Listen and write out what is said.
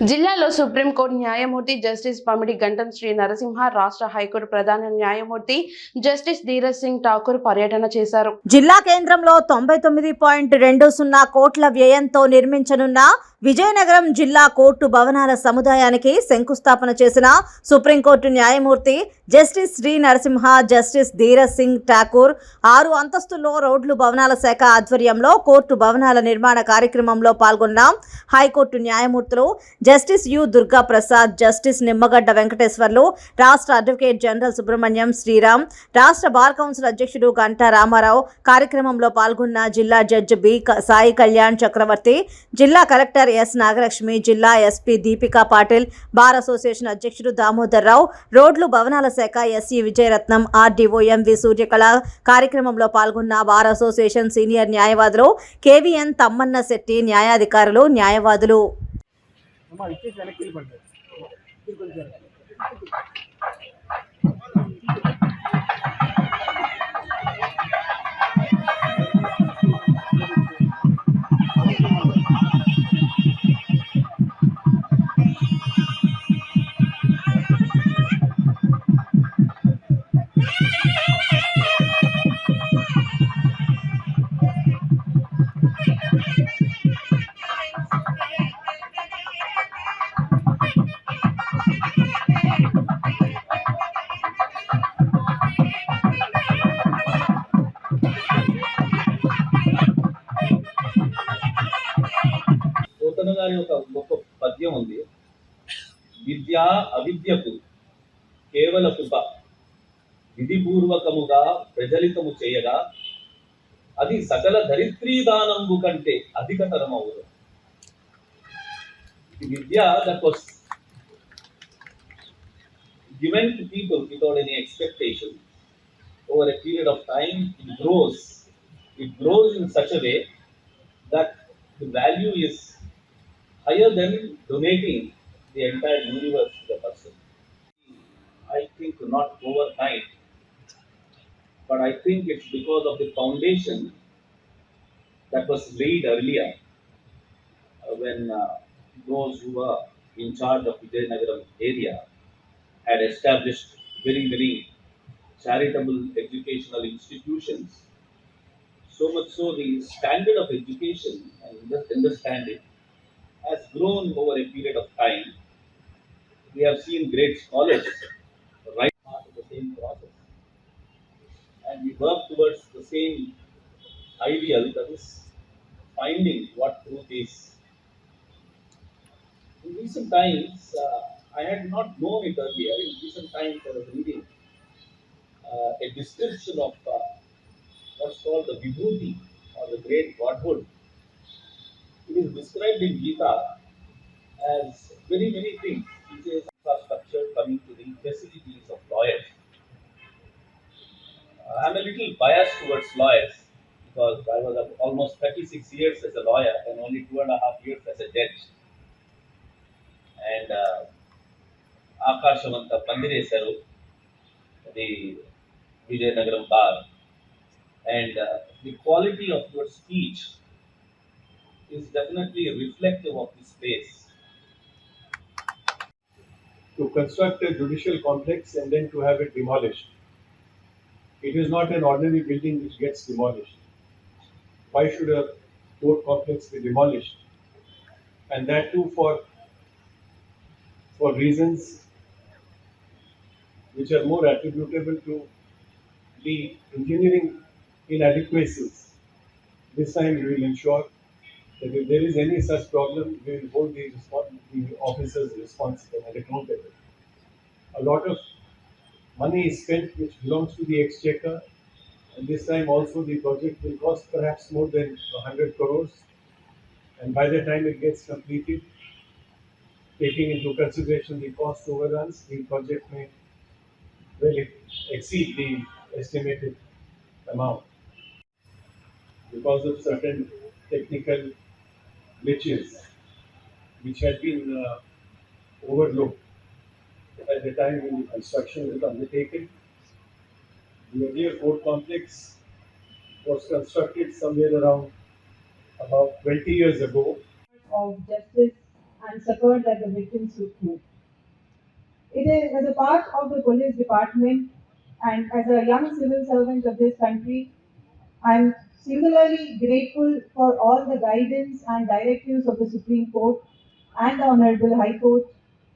జిల్లాలో సుప్రీంకోర్టు న్యాయమూర్తి జస్టిస్ పమిడి గంటం శ్రీ నరసింహ రాష్ట్ర హైకోర్టు ప్రధాన న్యాయమూర్తి జస్టిస్ ధీరజ్ సింగ్ ఠాకూర్ పర్యటన చేశారు. జిల్లా కేంద్రంలో తొంభై తొమ్మిది పాయింట్ రెండు సున్నా కోట్ల వ్యయంతో నిర్మించనున్న విజయనగరం జిల్లా కోర్టు భవనాల సముదాయానికి శంకుస్థాపన చేసిన సుప్రీంకోర్టు న్యాయమూర్తి జస్టిస్ శ్రీ నరసింహ జస్టిస్ ధీరజ్ సింగ్ ఠాకూర్ ఆరు అంతస్తుల్లో రోడ్లు భవనాల శాఖ ఆధ్వర్యంలో కోర్టు భవనాల నిర్మాణ కార్యక్రమంలో పాల్గొన్న హైకోర్టు న్యాయమూర్తులు justice U Durga Prasad justice Nimmagadda Venkateswarlu రాష్ట్ర అడ్వకేట్ జనరల్ సుబ్రహ్మణ్యం శ్రీరామ్ రాష్ట్ర బార్ కౌన్సిల్ అధ్యక్షుడు గంటా రామారావు కార్యక్రమంలో పాల్గొన్న జిల్లా జడ్జి బి సాయి కళ్యాణ్ చక్రవర్తి జిల్లా కలెక్టర్ ఎస్ నాగలక్ష్మి జిల్లా SP Deepika Patil bar association అధ్యక్షుడు దామోదర్ రావు రోడ్లు భవనాల శాఖ SE Vijayaratnam RDO MV Suryakala కార్యక్రమంలో పాల్గొన్న బార్ అసోసియేషన్ సీనియర్ న్యాయవాదులు కేవీఎన్ తమ్మన్న శెట్టి న్యాయాధికారులు న్యాయవాదులు. அம்மா விக்கெட் எனக்கு கீழ் பண்ணுறேன் Thank you. అని ఒక గొప్ప పద్యం ఉంది. విద్య అవిద్యకు కేవల కృప విధిపూర్వకముగా ప్రజలితము చేయగా అది సకల దరిద్రీదానంబు కంటే అధికతరం అవురు విద్య that people without any expectation over a period of time it grows it grows in such way that the value is higher than donating the entire universe to the person. I think not overnight, but I think it's because of the foundation that was laid earlier uh, when uh, those who were in charge of Vijayanagaram area had established very, very charitable educational institutions so much so the standard of education and under- understanding has grown over a period of time. We have seen great scholars right part of the same process. And we work towards the same ideal that is finding what truth is. In recent times, uh, I had not known it earlier. In recent times, I was reading uh, a description of uh, what's called the vibhuti or the great godhood. Is described in Gita as very many things, which is infrastructure coming to the facilities of lawyers. Uh, I'm a little biased towards lawyers because I was almost 36 years as a lawyer and only two and a half years as a judge. And uh, ಆಕಾಶವಂತ ಪಂದಿರೇಸರು the Vizianagaram and uh, the quality of your speech is definitely reflective of the space. to construct a judicial complex and then to have it demolished. It is not an ordinary building which gets demolished. Why should a court complex be demolished? And that too for for reasons which are more attributable to the engineering inadequacies. This time we will ensure that if there is any such problem, we will hold the, the officers responsible and accountable. A lot of money is spent which belongs to the exchequer, and this time also the project will cost perhaps more than 100 crores. And by the time it gets completed, taking into consideration the cost overruns, the project may well exceed the estimated amount because of certain technical glitches which had been uh, overlooked at the time when the construction was undertaken. The earlier court complex was constructed somewhere around about 20 years ago of Justice and suffered that the victims would prove. It is as a part of the police department and as a young civil servant of this country, I'm singularly grateful for all the guidance and directives of the Supreme Court and the Honorable High Court